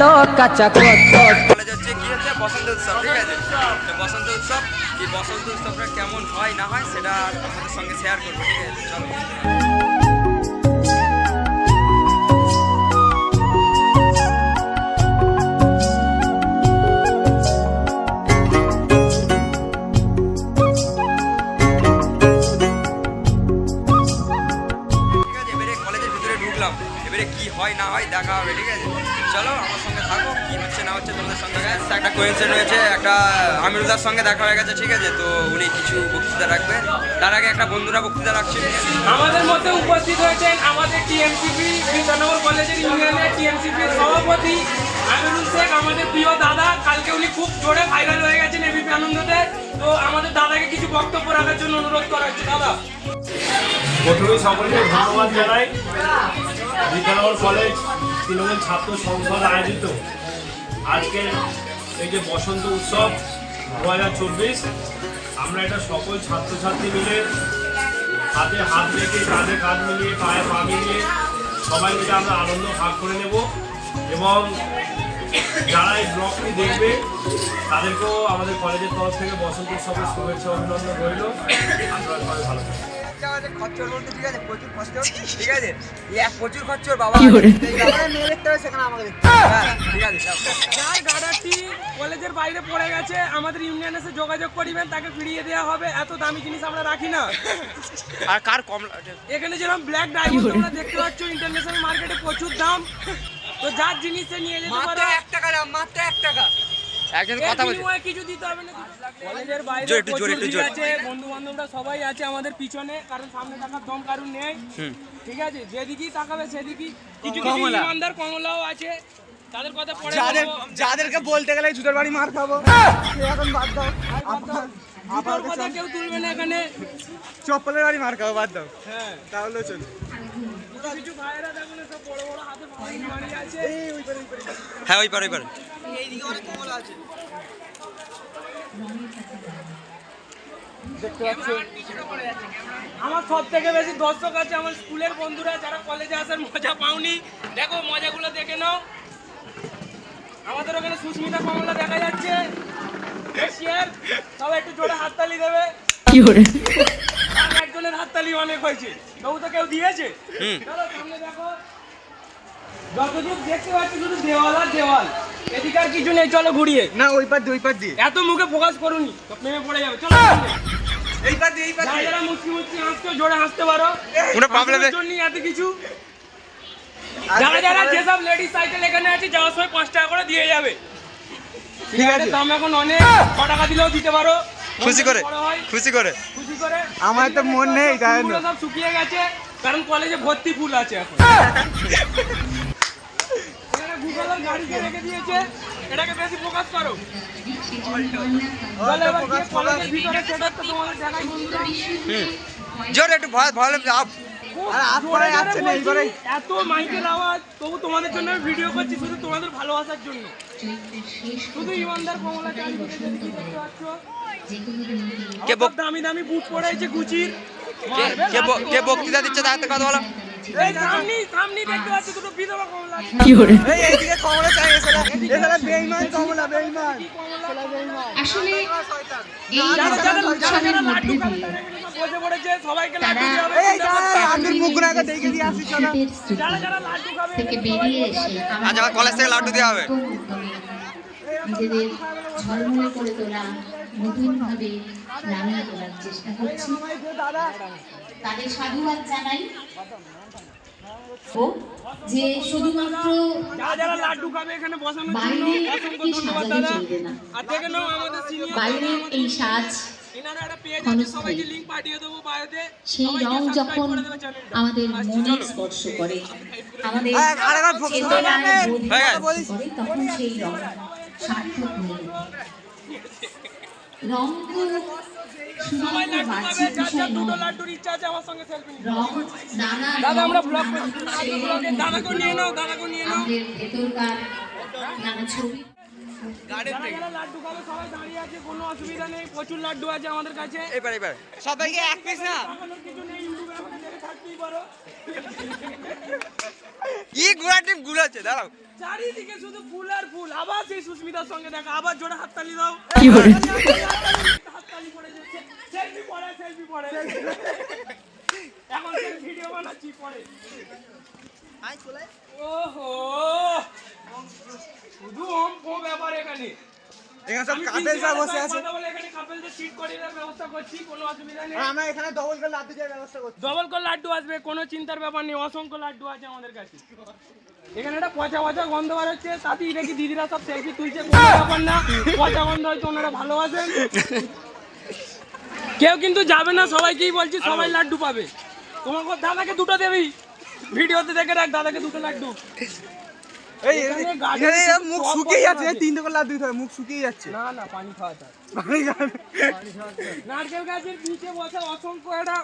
লোক কাচা coach college হচ্ছে কি হচ্ছে, বসন্ত উৎসব, ঠিক আছে? তো বসন্ত উৎসব, এই বসন্ত উৎসবটা কেমন হয়, না হয়, সেটা আমাদের সঙ্গে শেয়ার করব, ঠিক আছে? চলো। আমিরুদার সঙ্গে দেখা হয়ে গেছে ঠিক আছে? তো উনি কিছু বক্তৃতা রাখবেন। তার আগে একটা বন্ধুরা বক্তৃতা রাখছে। আমাদের মধ্যে উপস্থিত হয়েছেন আমাদের টিএমসিপি বিদ্যানগর কলেজের ইউনিয়নের টিএমসিপির সভাপতি আমিরুল শেখ আমাদের প্রিয় দাদা। কালকে উনি খুব জোরে ভাইরাল হয়ে গেছেন এবিপি আনন্দতে। তো আমাদের দাদাকে কিছু বক্তব্য রাখার জন্য অনুরোধ করা হচ্ছে। দাদা। প্রথমেই সকলকে ধন্যবাদ জানাই বিদ্যানগর কলেজ তৃণমূল ছাত্র সংসদ আয়োজিত আজকের এই যে বসন্ত উৎসব দু হাজার চব্বিশ, আমরা এটা সকল ছাত্রছাত্রী মিলে হাতে হাত রেখে কাঁধে কাঁধ মিলিয়ে, পায়ে পা মিলিয়ে সবাই মিলে আমরা আনন্দ ভাগ করে নেব এবং যারা এই ব্লগটি দেখবে, তাদেরকেও আমাদের কলেজের তরফ থেকে বসন্ত উৎসবের শুভেচ্ছা, অভিনন্দন রইল। আপনারা সবাই ভালো থাকবেন। আমাদের খরচর বলতে ঠিক আছে? প্রচুর খরচর ঠিক আছে? এক প্রচুর খরচর বাবা। মেয়ে দেখতে হবে সেখানে আমাকে দেখতে হ্যাঁ, ঠিক আছে যার গাড়াটি কলেজের বাইরে পড়ে গেছে। আমাদের ইউনিয়নে এসে যোগাযোগ করিবেন তাকে ফিরিয়ে দেওয়া হবে। এত দামি জিনিস আমরা রাখি না। আর কার কম এখানে যেরকম ব্ল্যাক ডায়মন্ড তোমরা দেখতে পাচ্ছ ইন্টারন্যাশনাল মার্কেটে প্রচুর দাম। তো যার জিনিস সে নিয়ে যেতে পারে এক টাকা দাম মাত্র এক টাকা। একজন কথা বলছে। কিছু দিতে হবে না কলেজের বাইরে একটু জোরে, একটু জোরে। আছে বন্ধু বান্ধবরা সবাই আছে আমাদের পিছনে কারণ সামনে টাকার দম কারণ নেই। ঠিক আছে যেদিকেই তাকাবে সেদিকেই কিছু কিছু কমলা। ইমানদার কমলাও আছে তাদের কথা পরে যাদের যাদেরকে বলতে গেলে জুতোর বাড়ি মার খাব। এখন বাদ দাও। জুতোর কথা কেউ তুলবে না এখানে। চপ্পলের বাড়ি মার খাব বাদ দাও। হ্যাঁ। তাহলে চলো কিছু কিছু ভাইয়েরা দেখো না সব বড় বড় হাতে বাড়ি আছে হ্যাঁ ওই পারে ওই পারে। আমার সব থেকে বেশি দর্শক আছে আমার স্কুলের বন্ধুরা যারা কলেজে আসার মজা পাওনি। দেখো মজাগুলো দেখে নাও। আমাদের ওখানে সুস্মিতা কমলা দেখা যাচ্ছে। সবাই একটু জোরে হাততালি দেবে। আর একজনের হাততালি অনেক হয়েছে। তবু তো কেউ দিয়েছে? চলো সামনে দেখো। যতদূর দেখতে পাচ্ছি শুধু দেওয়াল আর দেওয়াল। এদিকে আর কিছু নেই চলো ঘুরিয়ে। না ওই পার দিয়ে ওই পার দিয়ে। এত মুখে ফোকাস করুনি তো প্রেমে পড়ে যাবে চলো। এই পার দিয়ে এই পার দিয়ে। যারা মুচকি মুচকি হাসছো জোরে হাসতে পারো। problem নেই। হাসানোর এত কিছু। যারা যারা যেসব লেডিস সাইকেল এখানে আছে যাওয়ার সময় পাঁচ টাকা করে দিয়ে যাবে। ঠিক আছে। দাম এখন অনেক। ছ টাকা দিলেও দিতে পারো। খুশি করে খুশি করে। খুশি করে। আমার তো মন নেই, সব শুকিয়ে গেছে কারণ কলেজে ভর্তি ফুল আছে এখন। রেখে দিয়েছে। এটাকে বেশি ফোকাস করো। বন্ধুরা। জোরে একটু ভয় ভয় আপ। এত মাইকের আওয়াজ। তবু তোমাদের জন্য আমি ভিডিও করছি শুধু তোমাদের ভালোবাসার জন্য। শুধু ইমানদার কমলা পাচ্ছ। কে দামি দামি বুট পরে আছে গুচির কে- কে ব- কে বক্তৃতা দিচ্ছে তার কথা বলো। কলেজ থেকে লাড্ডু দেওয়া হবে। নিজেদের ঝলমলে করে তোলা নতুনভাবে নামিয়ে তোলার চেষ্টা করছি। তাদের সাধুবাদ জানাই। যে শুধুমাত্র যারা যারা লাড্ডু খাবে এখানে বসানোর জন্য বাইরে চলবে না। এই সাজ সেই রং যখন। আমাদের মনে স্পর্শ করে আমাদের হয়ে করে তখন সেই রং সার্থক হয়ে ওঠে। সবাই লাড্ডু খাবে বাহ্যিক যার বিষয় যার দুটো লাড্ডুর ইচ্ছা আছে আমার সঙ্গে সেলফি দাদা আমরা ব্লগ দাদাকে নিয়ে নাও দাদাকে নিয়ে নাও। ভেতরকার নানা ছবি। লাড্ডু খাবে সবাই দাঁড়িয়ে আছে কোনো অসুবিধা নেই। প্রচুর লাড্ডু আছে আমাদের কাছে। এবার এবার। সবাইকে এক পিস না। কিছু নেই ইউটিউবে এখন দেখে থাকতেই পারো। ই গুড়া টিমগুলো আছে দাঁড়াও। চারিদিকে শুধু ফুল আর ফুল। আবার সেই সুস্মিতার সঙ্গে দেখা। আবার জোরে হাততালি দাও। হাততালি পড়ে যাচ্ছে। সেলফি পড়ে সেলফি পড়ে। এখন ভিডিও বানাচ্ছি পরে। ওহো! শুধু ওম ব্যাপার এখানে। এখানে সব বসে আছে। এখানে কাপেলদের সিট করিয়ে ব্যবস্থা করছি কোনো অসুবিধা নেই। আমরা এখানে ডবল করে লাড্ডু দেওয়ার ব্যবস্থা করছি। ডবল করে লাড্ডু আসবে কোনো চিন্তার ব্যাপার নেই অসংখ্য লাড্ডু আছে আমাদের কাছে। এখানে একটা পচা পচা গন্ধ বার হচ্ছে দিদিরা সব সেলফি তুলছে কোনো ব্যাপার না। পচা গন্ধ হয়তো ওনারা ভালোবাসেন। কেউ কিন্তু যাবে না সবাইকেই বলছি সবাই লাড্ডু পাবে। তোমাকে দাদাকে দুটো দেবি? ভিডিওতে দেখে রাখ দাদাকে দুটো লাড্ডু। এই এখানে গাড়ি এখানে আছে, মুখ শুকিয়ে যাচ্ছে তিনটে করে লাড্ডু দিতে হবে মুখ শুকিয়ে যাচ্ছে। না না পানি খাওয়া যায়। নারকেল গাছের নিচে বসে অসংখ্য একটা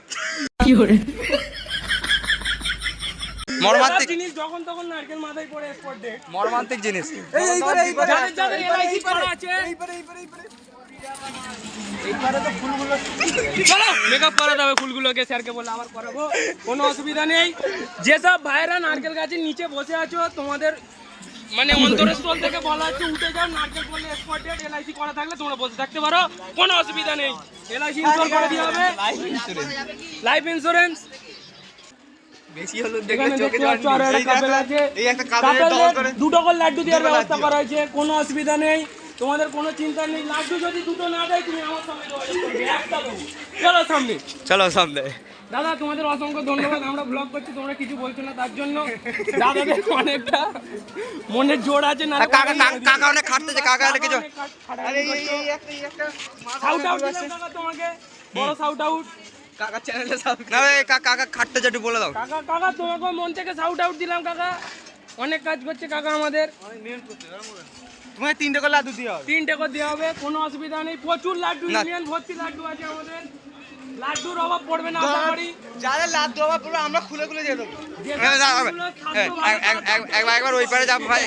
মর্মান্তিক। জিনিস যখন তখন নারকেল মাথায় পড়ে স্পট ডে মর্মান্তিক জিনিস। এই এই করে এই করে যাদের যাদের LIC করা আছে। এই করে এই করে এই করে চলো। মেকআপ করাতে হবে ফুলগুলোকে স্যারকে বলে আবার করাবো। কোনো অসুবিধা নেই। যেসব ভাইরা নারকেল গাছের নিচে বসে আছো তোমাদের মানে অন্তরস্থল থেকে বলা হচ্ছে উঠে যাও নারকেল ডেট এলআইসি করা থাকলে তোমরা বসে থাকতে পারো কোনো অসুবিধা নেই। এলআইসি করে দিয়ে হবে। লাইফ ইন্স্যুরেন্স বেশি হলুদ এখানে দেখতে পাচ্ছ আরও একটা কাপেল আছে। এই একটা কাপেলের ডবল করে। দুটো করে লাড্ডু দেওয়ার ব্যবস্থা করা হয়েছে কোনো অসুবিধা নেই। তোমাদের কোনো চিন্তা নেই। লাড্ডু যদি দুটো না দেয় তুমি আমার দেবো চলো সামনে। চলো সামনে। দাদা তোমাদের অসংখ্য ধন্যবাদ। আমরা ব্লগ করছি তোমরা কিছু বলছো না তার জন্য দাদাদের অনেকটা মনের জোর আছে না কাকা কাকা- অনেক খাটতেছে কাকা অনেক কিছু। আরে এই একটা এই একটা সাউট আউট দিলাম কাকা তোমাকে। বড় সাউট আউট কাকা চ্যানেলে সব না এই কাকা কাকা খাটতেছে একটু বলে দাও। কাকা কাকা তোমাকে মন থেকে সাউট আউট দিলাম কাকা। অনেক কাজ করছে কাকা আমাদের। তোমার তিনটে করে লাড্ডু দিয়ে হবে। তিনটে করে দেওয়া হবে কোনো অসুবিধা নেই। প্রচুর লাড্ডু। ইউনিয়ন ভর্তি লাড্ডু আছে আমাদের। লাড্ডুর অভাব পড়বে না আশা করি। যাদের লাড্ডু হবে পুরো আমরা খুলে খুলে দিয়ে দেবো। যে এ, না, লাড্ডুগুলো এ, স্বাস্থ্য এক- এক- এক- একবার একবার ওই পারে যাব ভাই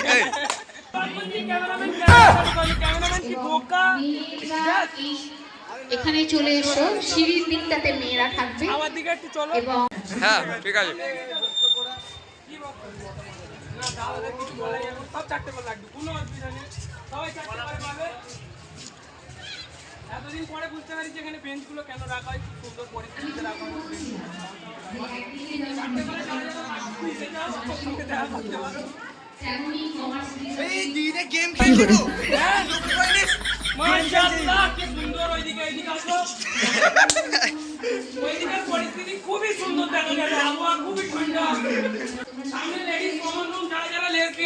এখানে চলে এসো সিঁড়ির দিকটাতে মেয়েরা থাকবে। আমার দিকে একটু চলো। এবং হ্যাঁ ঠিক আছে। সব চারটে করে লাড্ডু। কোনো অসুবিধা নেই। সবাই চারটে করে পাবে। এতদিন পরে বুঝতে পারছি এখানে বেঞ্চগুলো কেন রাখা হয় খুব সুন্দর পরিস্থিতিতে রাখা হয় পারো। এই দিদিতে গেম খেলছি তো? মাশাআল্লাহ, কি সুন্দর ওইদিকে, এইদিকে আসো। ওইদিকের পরিস্থিতি খুবই সুন্দর দেখা যাবে, আবহাওয়া খুবই ঠান্ডা। সামনে ladies common room, যারা যারা আছে,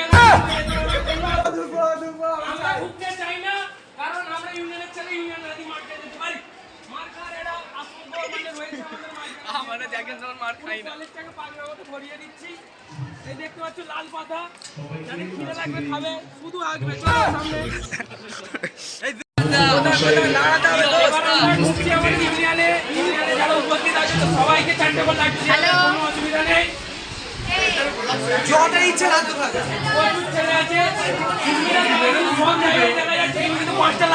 আমরা ঢুকতে চাই না, কারণ আমরা ইউনিয়নের ছেলে ইউনিয়ন রাজি মারতে যেতে পারি। মার খাওয়ার একটা আশঙ্কা মানে রয়েছে আমাদের মাঝে। কলেজটাকে পাগলের মতো ভরিয়ে দিচ্ছি। এই দেখতে পাচ্ছ লাল পাতা। যাদের খিদে লাগবে খাবে শুধু আসবে চলো সামনে। তো সবাইকে করে লাড্ডু কোনো অসুবিধা নেই। ছেলে আছে ইউনিয়নে যারা কিন্তু সব জায়গায় দেখা যাচ্ছে কেউ কিন্তু পাঁচটা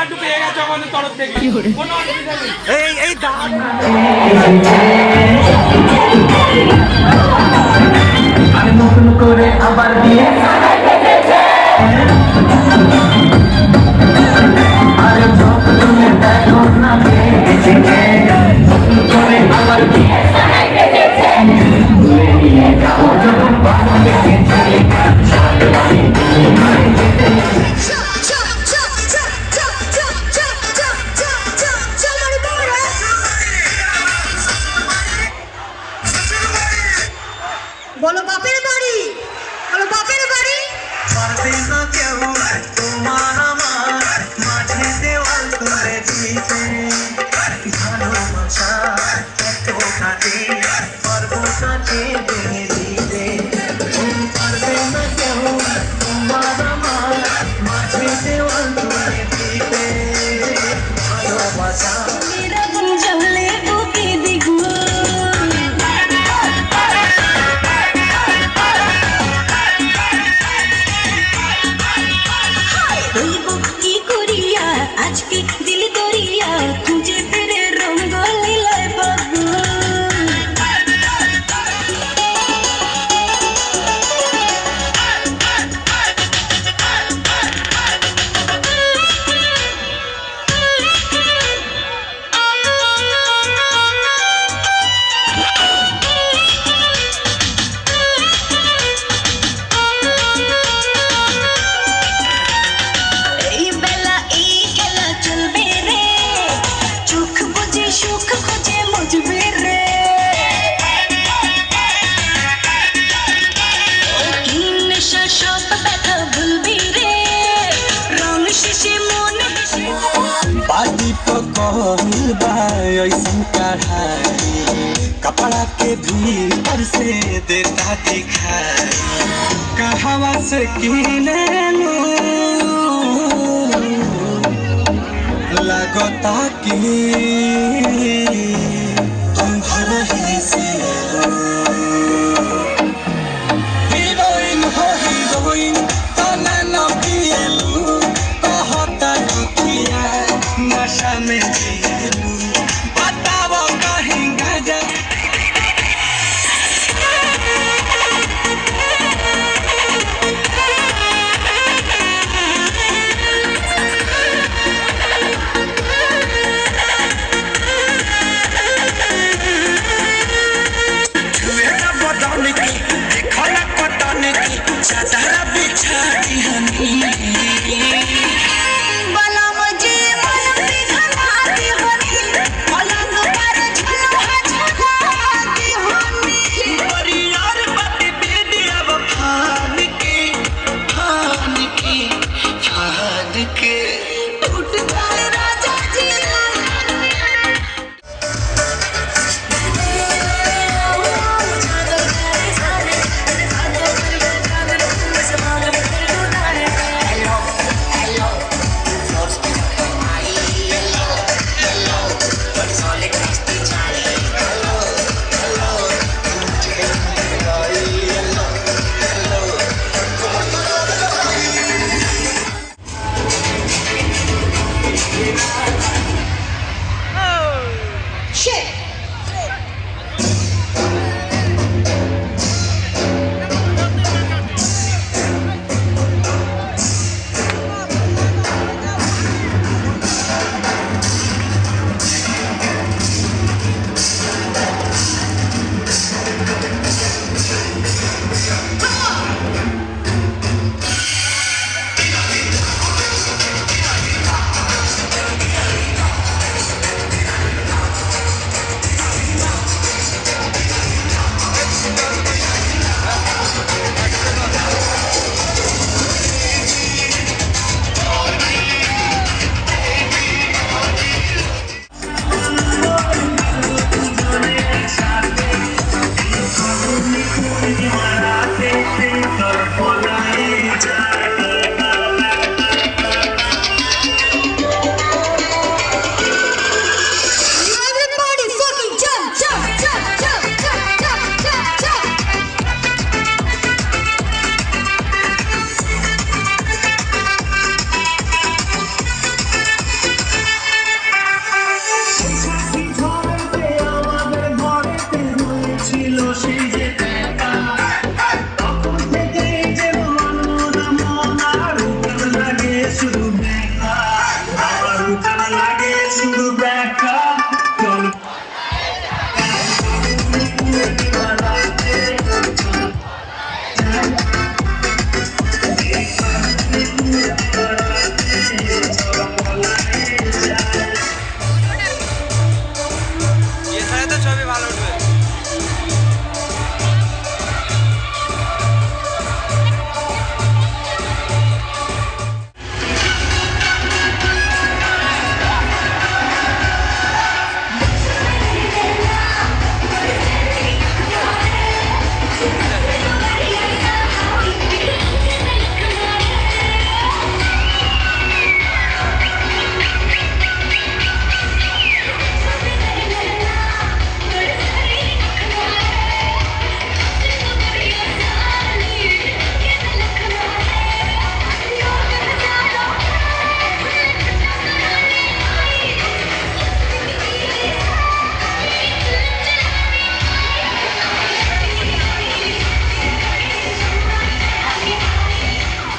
লাড্ডু পেয়ে watch out. बाटी पकड़ बा कढ़ाई। कपड़ा के भीतर से देता दिखाई। कहवा से लगता कि?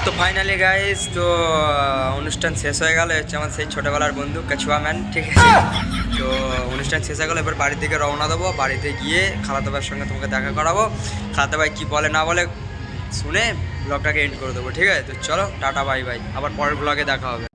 তো ফাইনালি গাইজ তো অনুষ্ঠান শেষ হয়ে গেল। হচ্ছে আমার সেই ছোটোবেলার বন্ধু কাছুয়া ম্যান ঠিক আছে? তো, অনুষ্ঠান শেষ হয়ে গেলো, এবার বাড়ির দিকে রওনা দেবো। বাড়িতে গিয়ে ভাইয়ের সঙ্গে তোমাকে দেখা করাবো। খালাতো ভাই কী বলে না বলে শুনে ব্লগটাকে এন্ড করে দেবো, ঠিক আছে? তো চলো, টাটা বাই বাই আবার পরের ব্লগে দেখা হবে।